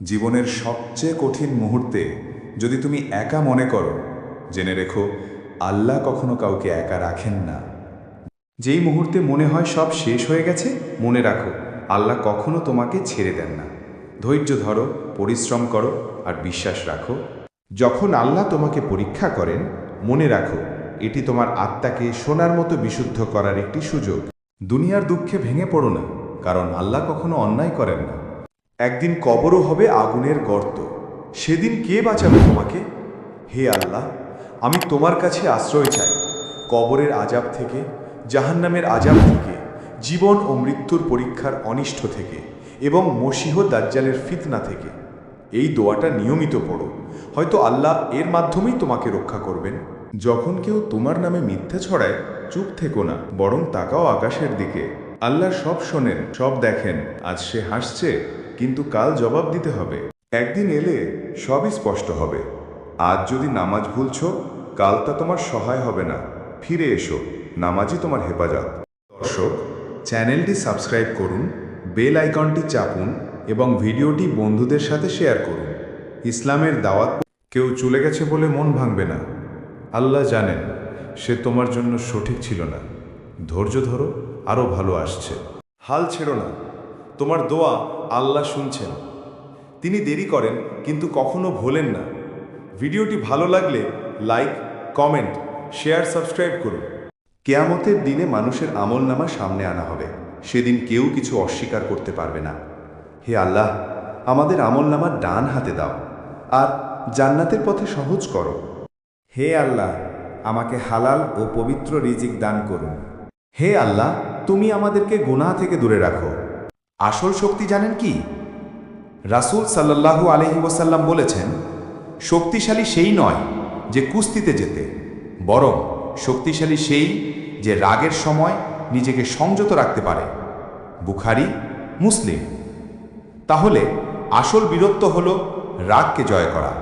জীবনের সবচেয়ে কঠিন মুহূর্তে যদি তুমি একা মনে করো, জেনে রেখো, আল্লাহ কখনো কাউকে একা রাখেন না। যেই মুহূর্তে মনে হয় সব শেষ হয়ে গেছে, মনে রাখো, আল্লাহ কখনো তোমাকে ছেড়ে দেন না। ধৈর্য ধরো, পরিশ্রম করো আর বিশ্বাস রাখো। যখন আল্লাহ তোমাকে পরীক্ষা করেন, মনে রাখো, এটি তোমার আত্মাকে সোনার মতো বিশুদ্ধ করার একটি সুযোগ। দুনিয়ার দুঃখে ভেঙে পড়ো না, কারণ আল্লাহ কখনো অন্যায় করেন না। একদিন কবরও হবে আগুনের গর্ত। সেদিন কে বাঁচাবে তোমাকে? হে আল্লাহ, আমি তোমার কাছে আশ্রয় চাই। কবরের আজাব থেকে, জাহান্নামের আজাব থেকে, জীবন ও মৃত্যুর পরীক্ষার অনিষ্ট থেকে এবং মসিহ দাজ্জালের ফিতনা থেকে। এই দোয়াটা নিয়মিত পড়ো। হয়তো আল্লাহ এর মাধ্যমেই তোমাকে রক্ষা করবেন। যখন কেউ তোমার নামে মিথ্যে ছড়ায়, চুপ থেকো না, বরং তাকাও আকাশের দিকে। আল্লাহ সব শোনেন, সব দেখেন। আজ সে হাসছে কিন্তু কাল জবাব দিতে হবে। একদিন এলে সবই স্পষ্ট হবে। আজ যদি নামাজ ভুলছ, কাল তা তোমার সহায় হবে না। ফিরে এসো, নামাজই তোমার হেফাজত। দর্শক, চ্যানেলটি সাবস্ক্রাইব করুন, বেল আইকনটি চাপুন এবং ভিডিওটি বন্ধুদের সাথে শেয়ার করুন। ইসলামের দাওয়াত কেউ চলে গেছে বলে মন ভাঙবে না। আল্লাহ জানেন, সে তোমার জন্য সঠিক ছিল না। ধৈর্য ধরো আরও ভালো আসছে। হাল ছেড়ো না। তোমার দোয়া আল্লাহ শুনছেন। তিনি দেরি করেন, কিন্তু কখনো ভোলেন না। ভিডিওটি ভালো লাগলে লাইক, কমেন্ট, শেয়ার, সাবস্ক্রাইব করুন। কেয়ামতের দিনে মানুষের আমল নামা সামনে আনা হবে। সেদিন কেউ কিছু অস্বীকার করতে পারবে না। হে আল্লাহ, আমাদের আমল নামার ডান হাতে দাও, আর জান্নাতের পথে সহজ করো। হে আল্লাহ, আমাকে হালাল ও পবিত্র রিজিক দান করুন। হে আল্লাহ, তুমি আমাদেরকে গুনাহ থেকে দূরে রাখো। আসল শক্তি জানেন কি? রাসুল সাল্লাল্লাহু আলহি ওসাল্লাম বলেছেন, শক্তিশালী সেই নয় যে কুস্তিতে যেতে, বরং শক্তিশালী সেই যে রাগের সময় নিজেকে সংযত রাখতে পারে। বুখারি, মুসলিম। তাহলে আসল বীরত্ব হল রাগকে জয় করা।